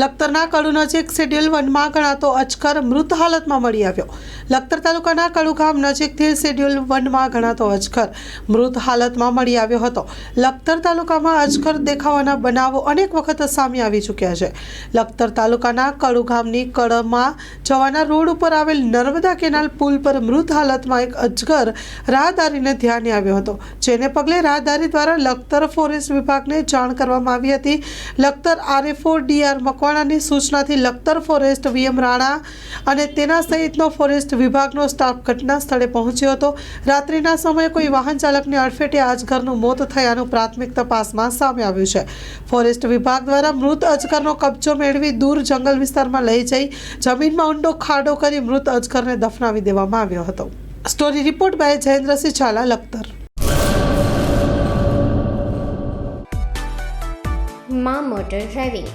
લખતરના કડુ નજીક શેડ્યુલ વનમાં ગણાતો અજગર મૃત હાલતમાં મળી આવ્યો. લખતર તાલુકાના કડુ ગામ નજીકથી શેડ્યુલ વનમાં ગણાતો અજગર મૃત હાલતમાં મળી આવ્યો હતો. લખતર તાલુકામાં અજગર દેખાવાના બનાવો અનેક વખત સામે આવી ચૂક્યા છે. લખતર તાલુકાના કડુ ગામની કડમાં જવાના રોડ ઉપર આવેલ નર્મદા કેનાલ પુલ પર મૃત હાલતમાં એક અજગર રાહદારીને ધ્યાને આવ્યો હતો. જેને પગલે રાહદારી દ્વારા લખતર ફોરેસ્ટ વિભાગને જાણ કરવામાં આવી હતી. લખતર આરએફઓ ડીઆર મકવાણાની સૂચનાથી Lakhtar forest V M Rana તેના સહિતનો ફોરેસ્ટ વિભાગનો સ્ટાફ ઘટના સ્થળે પહોંચ્યો હતો. રાત્રિના સમયે કોઈ વાહન ચાલકની અડફેટે અજગરનું મોત થયાનું પ્રાથમિક તપાસમાં સામે આવ્યું છે. ફોરેસ્ટ વિભાગ દ્વારા મૃત અજગરનો કબજો મેળવી દૂર જંગલ વિસ્તારમાં લઈ જઈ જમીનમાં ઊંડો ખાડો કરી મૃત અજગરને દફનાવી દેવામાં આવ્યો હતો. Story report by Jayendrasinh Zala, Lakhtar. માં motor driving.